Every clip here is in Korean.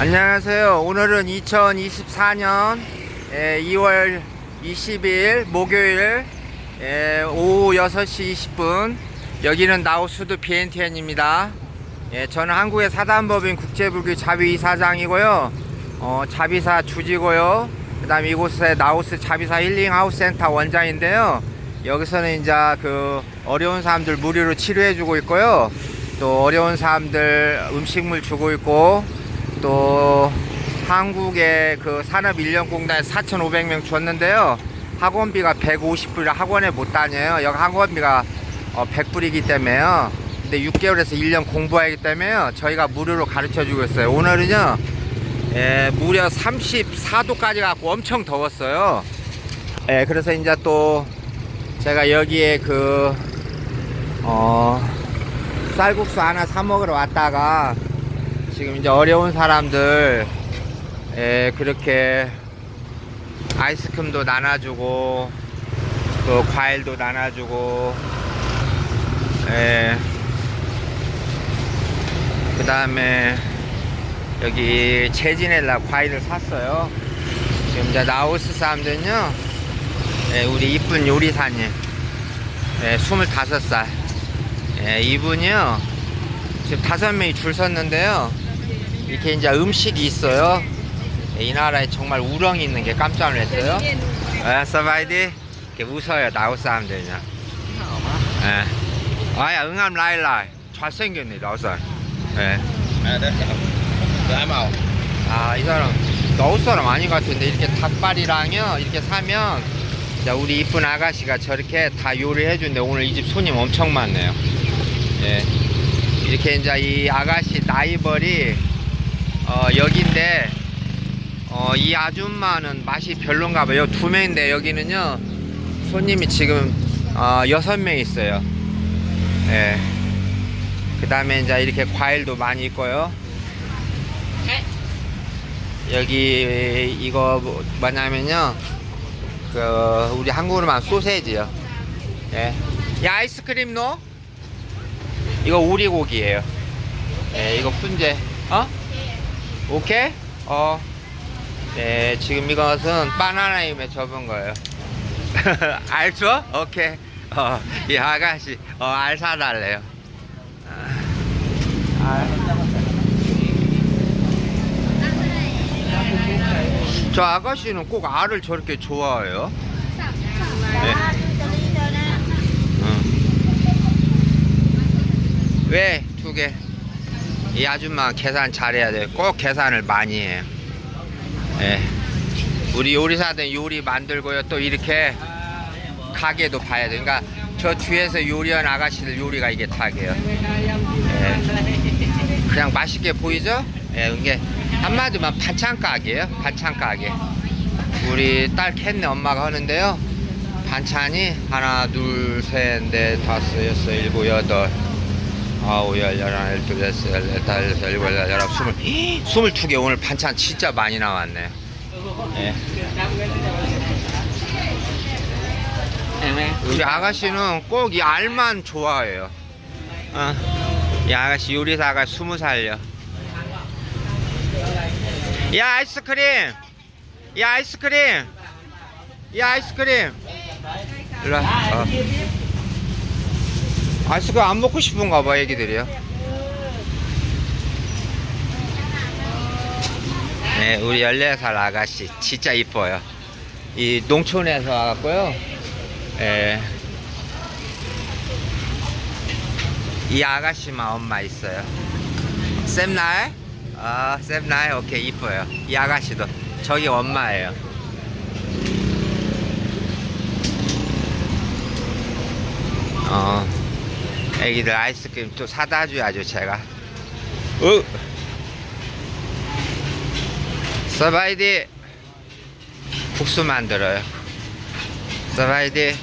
안녕하세요. 오늘은 2024년 2월 20일 목요일 에, 오후 6시 20분 여기는 나우스드 BNTN입니다. 예, 저는 한국의 사단법인 국제불교 자비이사장이고요. 어, 자비사 주지고요. 그 다음 이곳에 나우스 자비사 힐링하우스 센터 원장인데요. 여기서는 이제 그 어려운 사람들 무료로 치료해주고 있고요. 또 어려운 사람들 음식물 주고 있고 또 한국의 그 산업인력공단에 4,500명 줬는데요. 학원비가 150불이라 학원에 못 다녀요. 여기 학원비가 어, 100불이기 때문에요. 근데 6개월에서 1년 공부하기 때문에요. 저희가 무료로 가르쳐 주고 있어요. 오늘은요. 예, 무려 34도까지 갖고 엄청 더웠어요. 예, 그래서 이제 또 제가 여기에 그, 어, 쌀국수 하나 사 먹으러 왔다가 지금 이제 어려운 사람들 에 그렇게 아이스크림도 나눠주고 또 과일도 나눠주고 그 다음에 여기 재지낼라 과일을 샀어요. 지금 이제 나우스 사람들은요 예, 우리 이쁜 요리사님 예, 25살. 예, 이분이요 지금 다섯 명이 줄 섰는데요 이렇게 이제 음식이 있어요. 예, 이 나라에 정말 우렁이 있는 게 깜짝 놀랐어요. 아, 서바이디. 이렇게 웃어요 나우스 사람들은요 예. 아야 응암 라일라이 잘생겼네 예. À, đó là màu 아, 이 사람 너울 사람 아닌 것 같은데 이렇게 닭발이랑요 이렇게 사면 자, 우리 이쁜 아가씨가 저렇게 다 요리해 준대. 오늘 이 집 손님 엄청 많네요. 예. 이렇게 이제 이 아가씨 나이벌이 어, 여기인데 어, 이 아줌마는 맛이 별론가 봐요. 두 명인데 여기는요 손님이 지금 어, 여섯 명 있어요. 예. 그 다음에 이제 이렇게 과일도 많이 있고요. 여기 이거 뭐- 뭐냐면요 그 우리 한국으로만 소세지요 예. 야 아이스크림 넣어? 이거 오리고기예요 예, 이거 훈제 어? 오케이? 어 네, 지금 이것은 바나나임에 접은 거예요 알 줘? 오케이 어, 이 아가씨 어, 알 사달래요 아, 알. 저 아가씨는 꼭 알을 저렇게 좋아해요. 네. 응. 왜? 두 개. 이 아줌마 계산 잘해야 돼. 꼭 계산을 많이 해요. 예. 우리 요리사들 요리 만들고요. 또 이렇게 가게도 봐야 돼. 그러니까 저 뒤에서 요리한 아가씨들 요리가 이게 다게요. 예. 그냥 맛있게 보이죠? 예, 이게 한마디만 반찬 가게예요. 반찬 가게. 우리 딸 캔네 엄마가 하는데요. 반찬이 하나, 둘, 셋, 넷, 다섯, 여섯, 일곱, 여덟, 아홉, 열, 열하나, 열둘, 열셋, 열넷, 다섯, 여섯, 일곱, 여덟, 열아홉, 스물, 스물두 개 오늘 반찬 진짜 많이 나왔네요. 예. 우리 아가씨는 꼭 이 알만 좋아해요. 어. 이 아가씨 요리사가 스무 살이요. 야 아이스크림. 야 아이스크림. 야 아이스크림. 일로 와. 어. 아이스크림 안 먹고 싶은가 봐 애기들이요. 네, 우리 14살 아가씨 진짜 이뻐요. 이 농촌에서 와갖고요. 예. 이 아가씨만 엄마 있어요. 쌤날? 아, 쌤날? 오케이, 이뻐요. 이 아가씨도. 저기 엄마예요. 어, 애기들 아이스크림 또 사다 줘야죠, 제가. 어! 서바이디! 국수 만들어요. 서바이디!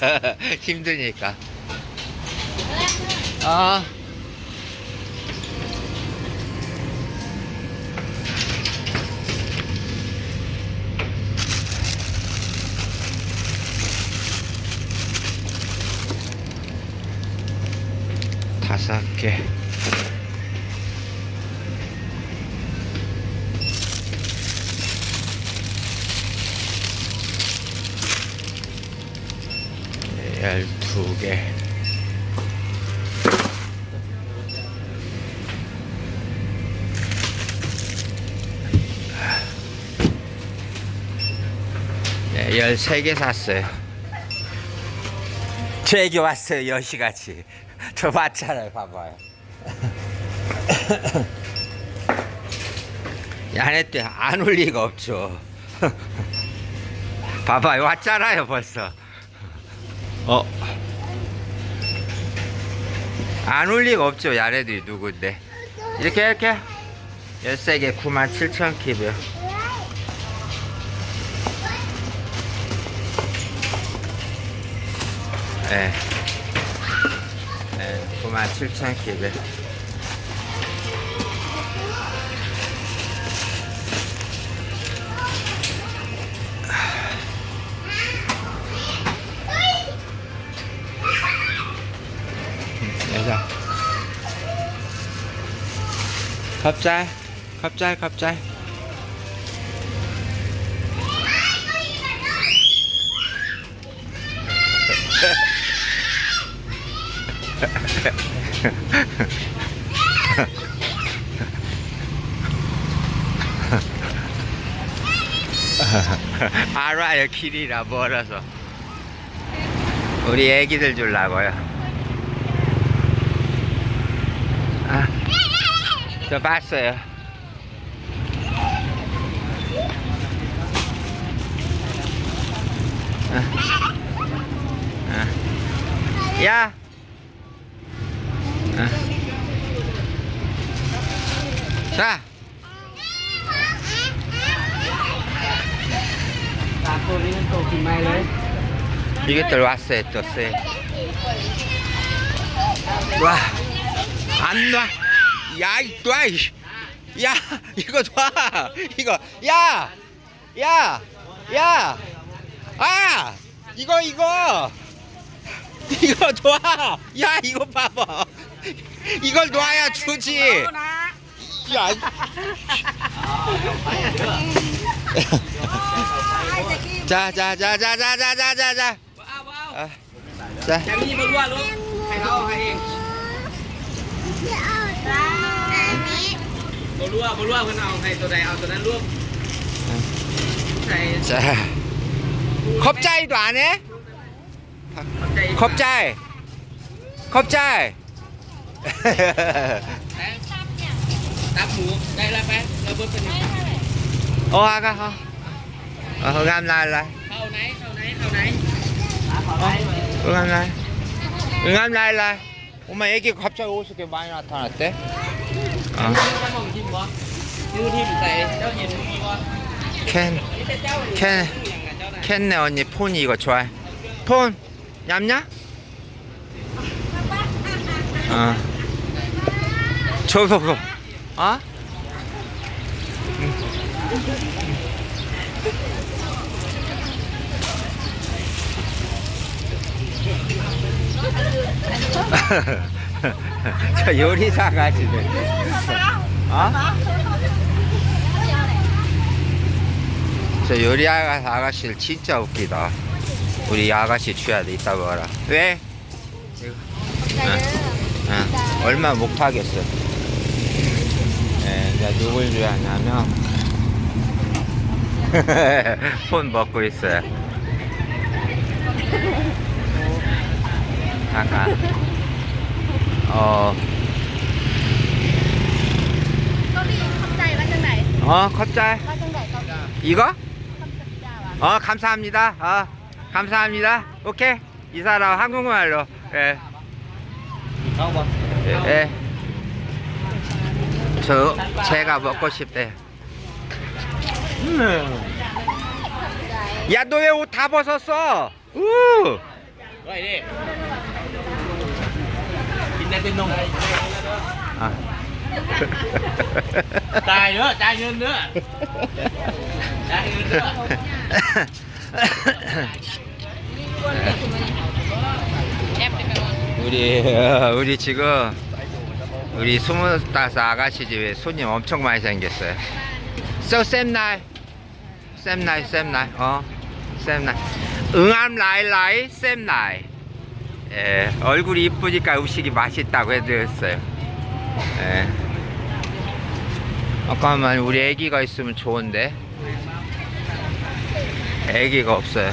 힘드니까. 아. 싹게 12개 네, 13개 샀어요. 저에게 왔어요, 여시같이. 저 봤잖아요, 봐봐요. 야네 때안올 리가 없죠. 봐봐요, 왔잖아요, 벌써. 어. 안 올 리가 없죠, 야네들이 누군데. 이렇게, 이렇게. 13개 9만 7천 킵이요. 예. 예, Normal Türkçen gibi. Đấy rồi. Khóc trai, khóc trai, khóc trai. 알아요 길이라 멀어서. 우리 애기들 주려고요. 아, 저 봤어요. 아, 아. 야! 아. 자 이것들 왔어요 떴어요 와, 안 놔. 야, 이 놔. 이씨. 야, 이거 놔. 이거, 야, 야, 야. 아, 이거, 이거. 이거 놔. 야, 이거 봐봐. 이걸 놔야 주지. 야, จ้าจ้าจ้าจ้าจ้าจ้าจ้าจ้าจ้าว้าวว้าวอะจ้าแกมีคนว่าลูกใครเราใครเองบรัวบรัวเพิ่นเอาใครตัวใดเอาตัวนั้นรวมใส่จ้าบใจตัวเนี้ยขอบใจขอบใจตับหมูได้แล้วไหมเราเบิ้ลเป็นโอ้ฮะก็ ờ, Hương Anh lại lại Khâu nấy, khâu nấy, khâu nấy Hương Anh lại Hương Anh lại lại 엄마 애기 갑자기 오수게 많이 나타났대 아 캔, 캔, 캔네 언니 폰이 이거 좋아해 폰, 냠냐? 아 저거 그거 아? 응. 저 요리사 가지네. 어? 저 요리 아가, 아가씨를 진짜 웃기다. 우리 아가씨 돼, 이따 봐라. 왜? 응. 응. 얼마 못 하겠어. 네, 이제 누굴 줘야 하냐면. 폰 먹고 있어요. 아까. 어, เกาหลีเข้าใจว่าจังไหน 어, 컵짤. ว่าจังไหนเกาหลี 이거? คำสัญญาว่ะ 어 감사합니다. 어 감사합니다. 오케이 이 사람 한국말로 예. เข้าบ่ 예. 예. 저 제가 먹고 싶대. 야 너 왜 옷 다 벗었어? 우. ไว้ดิกินได้เป็นนม 아. จ่ายเด้อจ่ายเงิน natin nung... Ah. tayo, tayo na. Tayo na. 우리 어, 우리 지금 우리 스무 다섯 아가씨 집에 손님 엄청 많이 생겼어요. So 쌤날 쌤날 쌤날 어 쌤날 응암 라이 라이 쌤날 예, 얼굴이 이쁘니까 음식이 맛있다고 해드렸어요. 예. 잠깐만 우리 애기가 있으면 좋은데 애기가 없어요.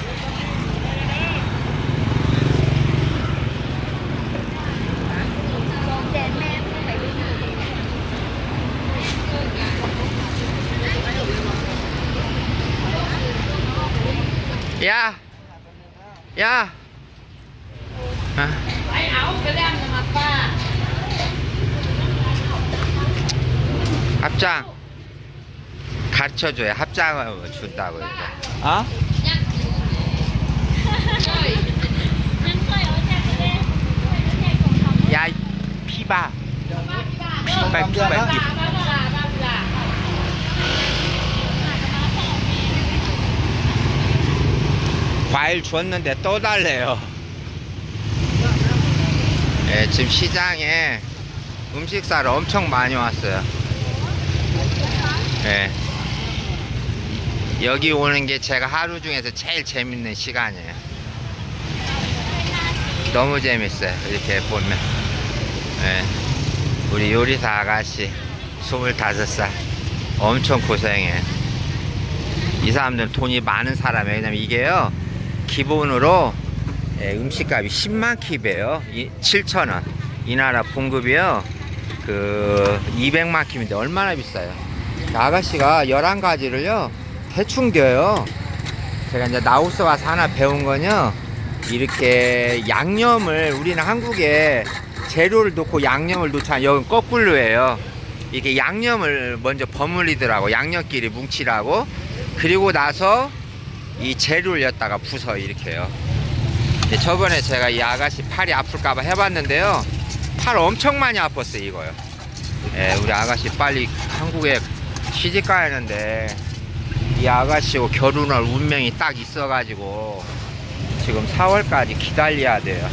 야, 야. 아, mà ba. 합장 가르쳐줘야 합장을 준다고 이거. 어? 야, 이 피바. 피바, 피바, 피바. 과일 줬는데 또 달래요. 예, 지금 시장에 음식 사러 엄청 많이 왔어요. 예. 여기 오는 게 제가 하루 중에서 제일 재밌는 시간이에요. 너무 재밌어요. 이렇게 보면. 예. 우리 요리사 아가씨, 25살. 엄청 고생해. 이 사람들은 돈이 많은 사람이에요. 왜냐면 이게요, 기본으로 예, 음식값이 10만 킵이에요. 7,000원. 이 나라 봉급이요, 그, 200만 킵인데 얼마나 비싸요? 아가씨가 11가지를요, 대충 돼요. 제가 이제 나우스 와서 하나 배운 건요, 이렇게 양념을, 우리는 한국에 재료를 넣고 양념을 넣잖아요. 여기 거꾸로예요. 이렇게 양념을 먼저 버무리더라고. 양념끼리 뭉치라고. 그리고 나서 이 재료를 였다가 부서 이렇게 해요. 근데 저번에 제가 이 아가씨 팔이 아플까봐 해봤는데요. 팔 엄청 많이 아팠어요, 이거요. 예, 우리 아가씨 빨리 한국에 시집 가야 하는데 이 아가씨하고 결혼할 운명이 딱 있어가지고 지금 4월까지 기다려야 돼요.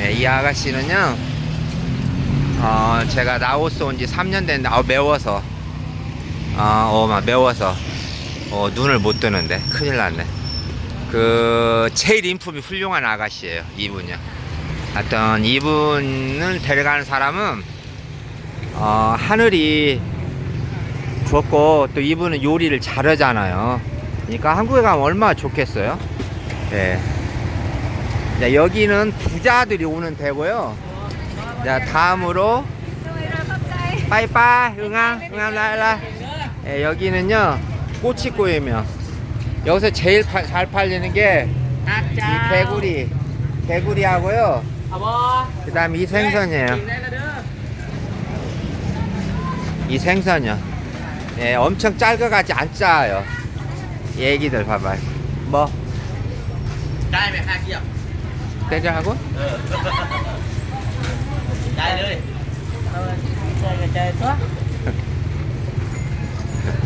예, 이 아가씨는요, 어, 제가 라오스 온 지 3년 됐는데, 아, 매워서. 아, 어, 막 매워서. 어, 눈을 못 뜨는데. 큰일 났네. 그, 제일 인품이 훌륭한 아가씨예요 이분이요. 하여튼, 이분을 데려가는 사람은, 어, 하늘이 좋고, 또 이분은 요리를 잘하잖아요. 그러니까 한국에 가면 얼마나 좋겠어요? 예. 자, 여기는 부자들이 오는 데고요. 자, 다음으로 빠이빠이 응아 응아 라라 예, 여기는요 꼬치 꼬이며 여기서 제일 파- 잘 팔리는 게 이 개구리 개구리하고요. 그 다음 이 생선이에요. đây là đứa. 이 생선이요. 예, 엄청 같지 안 짜요. 이 애기들 봐봐. 뭐. 떼자하고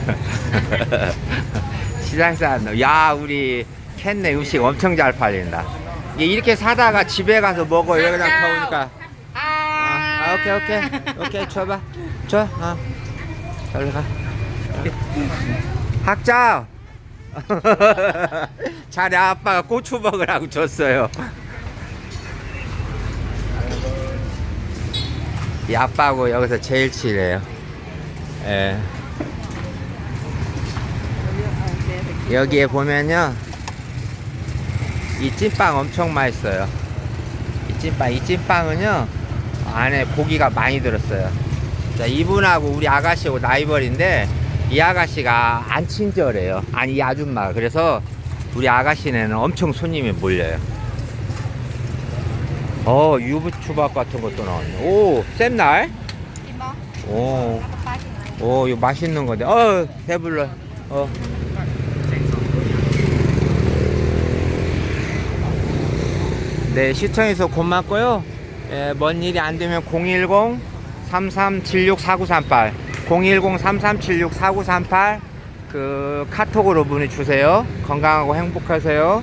사람들 야 우리 캔네 음식 엄청 잘 팔린다. 이게 이렇게 사다가 집에 가서 먹어. 여기 그냥 더우니까. 아, 아, 오케이 오케이. 오케이 줘봐. 줘 어. 저리 가. 학자! 자네 아빠가 고추 먹으라고 줬어요. 이 아빠하고 여기서 제일 친해요. 예. 여기에 보면요. 이 찐빵 엄청 맛있어요. 이 찐빵 이 찐빵은요 안에 고기가 많이 들었어요. 자 이분하고 우리 아가씨하고 나이벌인데 이 아가씨가 안 친절해요. 아니 이 아줌마가. 그래서 우리 아가씨네는 엄청 손님이 몰려요. 어 유부초밥 같은 것도 나왔네. 오 쌤날? Tìm bó 오. Nó có ba chừng này 오, 이거 맛있는 건데. 어, 배불러. 어. 네, 시청해서 고맙고요. 예, 먼 일이 안 되면 010 3376 4938 010 3376 4938 그 카톡으로 문의 주세요. 건강하고 행복하세요.